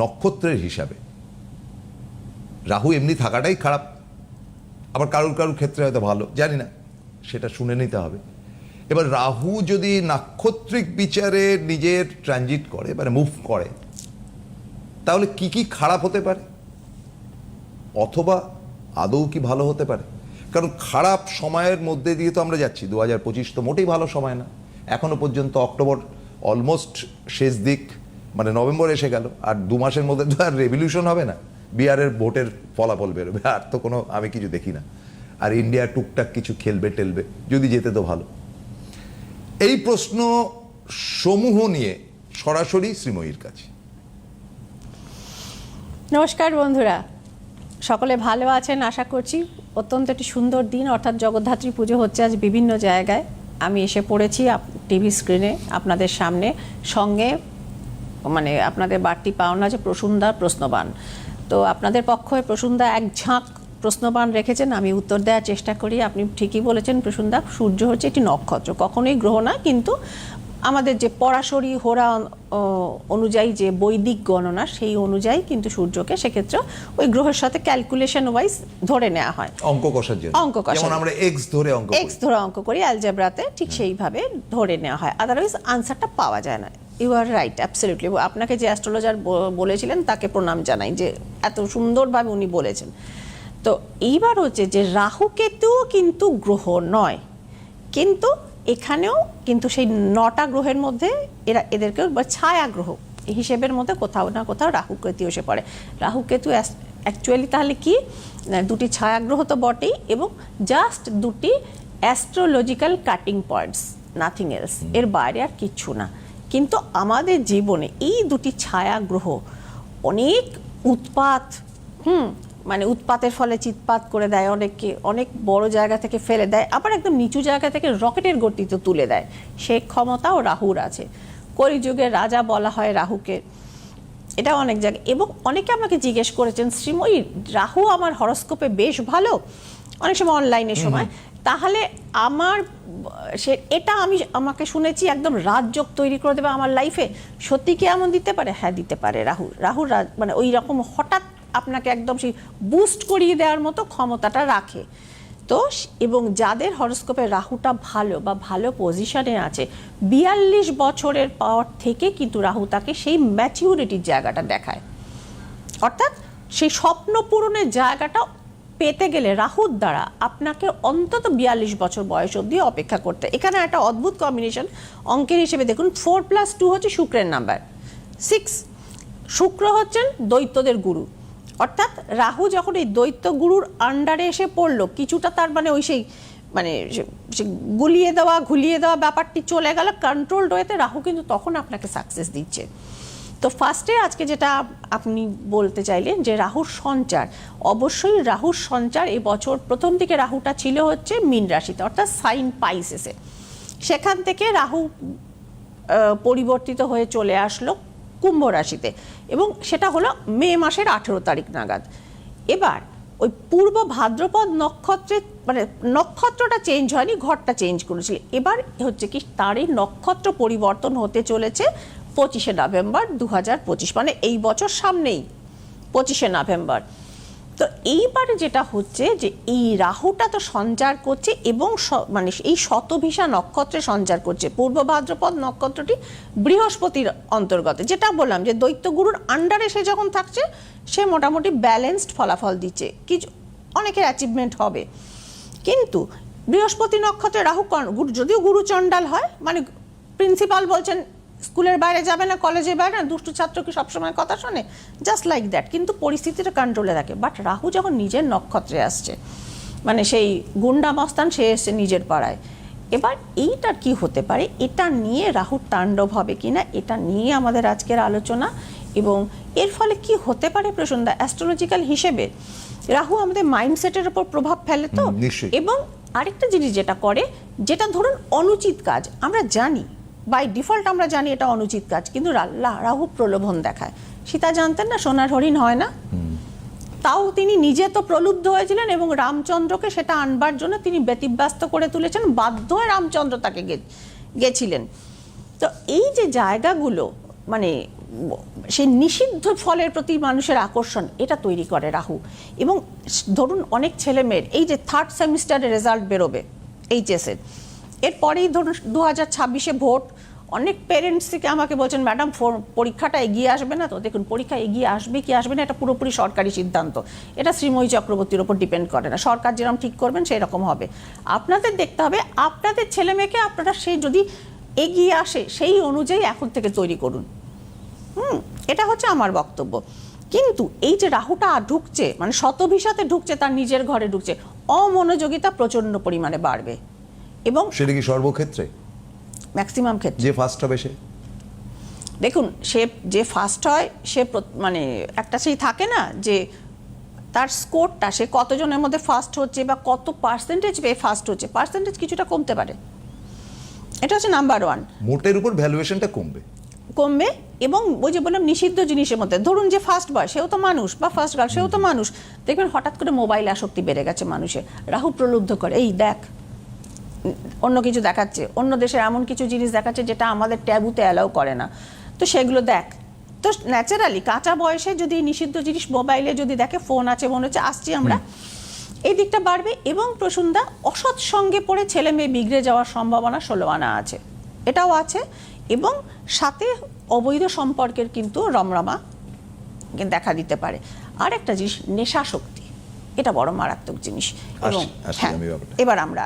নক্ষত্রের হিসাবে। রাহু এমনি থাকাটাই খারাপ। আবার কারুর কারুর ক্ষেত্রে হয়তো ভালো, জানি না, সেটা শুনে নিতে হবে। এবার রাহু যদি নাক্ষত্রিক বিচারে নিজের ট্রানজিট করে মানে মুভ করে, তাহলে কি কি খারাপ হতে পারে? অথবা আদৌ কি ভালো হতে পারে? কারণ খারাপ সময়ের মধ্যে দিয়ে তো আমরা যাচ্ছি দু পঁচিশ তো মোটেই ভালো সময় না। এখনও পর্যন্ত অক্টোবর অলমোস্ট শেষ দিক। মানে নভেম্বর এসে গেল, আর দু মাসের মধ্যে তো আর রেভলিউশন হবে না। বিহারের ভোটের ফলাফল বেরোবে, আর তো কোনো, আমি কিছু দেখি না। আর ইন্ডিয়া টুকটাক কিছু খেলবে টেলবে, যদি যেতে তো ভালো। এই প্রশ্ন সমূহ নিয়ে সরাসরি শ্রীময়ীর কাছে। নমস্কার বন্ধুরা, সকলে ভালো আছেন আশা করছি। অত্যন্ত একটি সুন্দর দিন, অর্থাৎ জগদ্ধাত্রী পুজো হচ্ছে আজ বিভিন্ন জায়গায়। আমি এসে পড়েছি টিভি স্ক্রিনে আপনাদের সামনে। সঙ্গে মানে আপনাদের বাড়তি পাওনা যে প্রসুন্দা প্রশ্নবান। তো আপনাদের পক্ষে প্রসুন্দা এক ঝাঁক প্রশ্নবান রেখেছেন আমি উত্তর দেওয়ার চেষ্টা করি। আপনি ঠিকই বলেছেন প্রসুন্দা সূর্য হচ্ছে একটি নক্ষত্র কখনোই গ্রহ না কিন্তু আমাদের যে পরাশরী হোরা অনুযায়ী যে বৈদিক গণনা সেই অনুযায়ী কিন্তু সূর্যকে সেক্ষেত্রে ওই গ্রহের সাথে ক্যালকুলেশন ওয়াইজ ধরে নেওয়া হয়। অঙ্ক কষার জন্য। অঙ্ক। যেমন আমরা এক্স ধরে অঙ্ক এক্স ধরে অঙ্ক করি অ্যালজেব্রাতে ঠিক সেইভাবে ধরে নেওয়া হয়। আদারওয়াইজ আনসারটা পাওয়া যায় না। ইউ আর রাইট অ্যাবসলিউটলি আপনাকে যে অ্যাস্ট্রোলজার বলেছিলেন, তাকে প্রণাম জানাই যে এত সুন্দরভাবে উনি বলেছেন। তো এইবার হচ্ছে যে রাহু কেতুও কিন্তু গ্রহ নয়, কিন্তু এখানেও কিন্তু সেই নটা গ্রহের মধ্যে এরা এদেরকে বা ছায়া গ্রহ হিসেবের মধ্যে কোথাও না কোথাও রাহু কেতু এসে পড়ে। রাহু কেতু অ্যাকচুয়ালি তাহলে কি? দুটি ছায়া গ্রহ তো বটেই এবং জাস্ট দুটি astrological cutting points nothing else এর বাইরে আর কিচ্ছু না। কিন্তু আমাদের জীবনে এই দুটি ছায়া গ্রহ অনেক উৎপাত হুম মানে উৎপাতের ফলে চিৎপাত করে দেয় অনেককে অনেক বড় জায়গা থেকে ফেলে দেয় আবার একদম নিচু জায়গা থেকে রকেটের গতিতে তুলে দেয়। সে ক্ষমতাও রাহুর আছে। কলিযুগের রাজা বলা হয় রাহুকে। এটা অনেক জায়গায় এবং অনেকে আমাকে জিজ্ঞেস করেছেন শ্রীময়ী রাহু আমার হরস্কোপে বেশ ভালো? অনেক সময় অনলাইনের সময়। তাহলে আমার, সে, এটা আমি আমাকে শুনেছি একদম রাজযোগ তৈরি করে দেবে আমার লাইফে সত্যি কি এমন দিতে পারে? হ্যাঁ দিতে পারে রাহু রাজ- মানে ওই রকম হঠাৎ আপনাকে একদম সেই বুস্ট করিয়ে দেওয়ার মতো ক্ষমতাটা রাখে। তো এবং যাদের হরস্কোপে রাহুটা ভালো বা ভালো পজিশনে আছে, বিয়াল্লিশ বছরের পর থেকে কিন্তু রাহু তাকে সেই ম্যাচিউরিটির জায়গাটা দেখায়। অর্থাৎ সেই স্বপ্ন পূরণের জায়গাটা পেতে গেলে রাহুর দ্বারা আপনাকে অন্তত বিয়াল্লিশ বছর বয়স অবধি অপেক্ষা করতে। এখানে একটা অদ্ভুত কম্বিনেশন অঙ্কের হিসেবে দেখুন ফোর প্লাস টু হচ্ছে শুক্রের নাম্বার সিক্স শুক্র হচ্ছেন দৈত্যদের গুরু। অর্থাৎ রাহু যখন এই দৈত্য গুরুর আন্ডারে এসে পড়ল, কিছুটা তার মানে ওই সেই মানে গুলিয়ে দেওয়া, ঘুলিয়ে দেওয়া ব্যাপারটি চলে গেল কন্ট্রোলড ওয়েতে রাহু কিন্তু তখন আপনাকে সাকসেস দিচ্ছে। তো ফার্স্টে আজকে যেটা আপনি বলতে চাইলেন যে রাহুর সঞ্চার, অবশ্যই রাহুর সঞ্চার এই বছর প্রথম দিকে রাহুটা ছিল হচ্ছে মীন রাশিতে, অর্থাৎ সাইন পাইসেসে সেখান থেকে রাহু পরিবর্তিত হয়ে চলে আসলো কুম্ভ রাশিতে এবং সেটা হলো মে মাসের আঠেরো তারিখ নাগাদ। এবার ওই পূর্ব ভাদ্রপদ নক্ষত্রে মানে নক্ষত্রটা চেঞ্জ হয়নি, ঘরটা চেঞ্জ করেছিল। এবার হচ্ছে কি তারই নক্ষত্র পরিবর্তন হতে চলেছে পঁচিশে নভেম্বর দু হাজার পঁচিশ মানে এই বছর সামনেই, পঁচিশে নভেম্বর। তো এইবারে যেটা হচ্ছে যে এই রাহুটা তো সঞ্চার করছে এবং মানে এই শতভিসা নক্ষত্রে সঞ্চার করছে। পূর্ব ভাদ্রপদ নক্ষত্রটি বৃহস্পতির অন্তর্গত। যেটা বললাম যে দৈত্যগুরুর আন্ডারে সে যখন থাকছে, সে মোটামুটি ব্যালেন্সড ফলাফল দিচ্ছে। কিছু, অনেকের অ্যাচিভমেন্ট হবে। কিন্তু বৃহস্পতি নক্ষত্রে রাহু যদিও গুরু চণ্ডাল হয় মানে প্রিন্সিপাল বলছেন স্কুলের বাইরে যাবে না কলেজে বাইরে না দুষ্টু ছাত্র কি সবসময় কথা শোনে? জাস্ট লাইক দ্যাট কিন্তু পরিস্থিতিটা কন্ট্রোলে থাকে। বাট রাহু যখন নিজের নক্ষত্রে আসছে মানে সেই গুন্ডা মস্তান সে এসছে নিজের পাড়ায়। এবার এইটার কি হতে পারে? এটা নিয়ে রাহুর তাণ্ডব হবে কিনা? এটা নিয়ে আমাদের আজকের আলোচনা। এবং এর ফলে কি হতে পারে প্রসন্দা অ্যাস্ট্রোলজিক্যাল হিসেবে রাহু আমাদের মাইন্ডসেটের উপর প্রভাব ফেলে তো? এবং আরেকটা জিনিস যেটা করে যেটা ধরুন অনুচিত কাজ। আমরা জানি বাই ডিফল্ট আমরা জানি এটা অনুচিত কাজ কিন্তু রাহু প্রলোভন দেখায়। সীতা জানতেন না সোনার হরিণ হয় না। তাও তিনি নিজে তো প্রলুব্ধ হয়েছিলেন এবং রামচন্দ্রকে সেটা আনবার জন্য তিনি ব্যতিব্যস্ত করে তুলেছেন বাধ্য হয়ে রামচন্দ্র তাকে গে- গেছিলেন। তো এই যে জায়গাগুলো মানে সেই নিষিদ্ধ ফলের প্রতি মানুষের আকর্ষণ এটা তৈরি করে রাহু। এবং ধরুন অনেক ছেলে মেয়ের এই যে থার্ড সেমিস্টারের রেজাল্ট বেরোবে এইচএসের এরপরেই ধরুন দু হাজার ছাব্বিশে ভোট অনেক পেরেন্টস থেকে আমাকে বলছেন ম্যাডাম পরীক্ষাটা এগিয়ে আসবে না তো? দেখুন, পরীক্ষা এগিয়ে আসবে কি আসবে না, এটা পুরোপুরি সরকারি সিদ্ধান্ত। এটা শ্রীময়ী চক্রবর্তীর ওপর ডিপেন্ড করে না। সরকার যেরকম ঠিক করবেন সেই রকম হবে। আপনাদের দেখতে হবে, আপনাদের ছেলে মেয়েকে আপনারা সেই যদি এগিয়ে আসে, সেই অনুযায়ী এখন থেকে তৈরি করুন। হুম, এটা হচ্ছে আমার বক্তব্য। কিন্তু এই যে রাহুটা ঢুকছে মানে শতভিসাতে ঢুকছে, তার নিজের ঘরে ঢুকছে, অমনোযোগিতা প্রচণ্ড পরিমাণে বাড়বে। এবং সেটা কি সর্বক্ষেত্রে? ম্যাক্সিমাম ক্ষেত্রে। যে ফার্স্ট হবে সে। দেখুন সে যে ফার্স্ট হয় সে মানে একটা সেই থাকে না যে তার স্কোরটা সে কতজনের মধ্যে ফার্স্ট হচ্ছে বা কত পার্সেন্টেজ পেয়ে ফার্স্ট হচ্ছে পার্সেন্টেজ কিছুটা কমতে পারে। এটা হচ্ছে নাম্বার ওয়ান মোটের উপর ভ্যালুয়েশনটা কমবে। কমবে এবং ওই যে বললাম নিষিদ্ধ জিনিসের মধ্যে ধরুন যে ফার্স্ট বয় সেও তো মানুষ বা ফার্স্ট গার্ল সেও তো মানুষ। দেখবেন হঠাৎ করে মোবাইল আসক্তি বেড়ে গেছে মানুষের। রাহু প্রলুব্ধ করে এই দেখ অন্য কিছু দেখাচ্ছে অন্য দেশের এমন কিছু জিনিস দেখাচ্ছে যেটা আমাদের ট্যাবুতে অ্যালাউ করে না। তো সেগুলো দেখ। তো ন্যাচারালি কাঁচা বয়সে যদি নিষিদ্ধ জিনিস মোবাইলে যদি দেখে ফোন আছে মনে হচ্ছে আসছি আমরা এই দিকটা বাড়বে এবং প্রসুন্দা অসৎ সঙ্গে পড়ে ছেলে মেয়ে বিগড়ে যাওয়ার সম্ভাবনা ষোলো আনা আছে। এটাও আছে এবং সাথে অবৈধ সম্পর্কের কিন্তু রমরমা দেখা দিতে পারে। আর একটা জিনিস নেশা শক্তি। এটা বড় মারাত্মক জিনিস। এবং হ্যাঁ এবার আমরা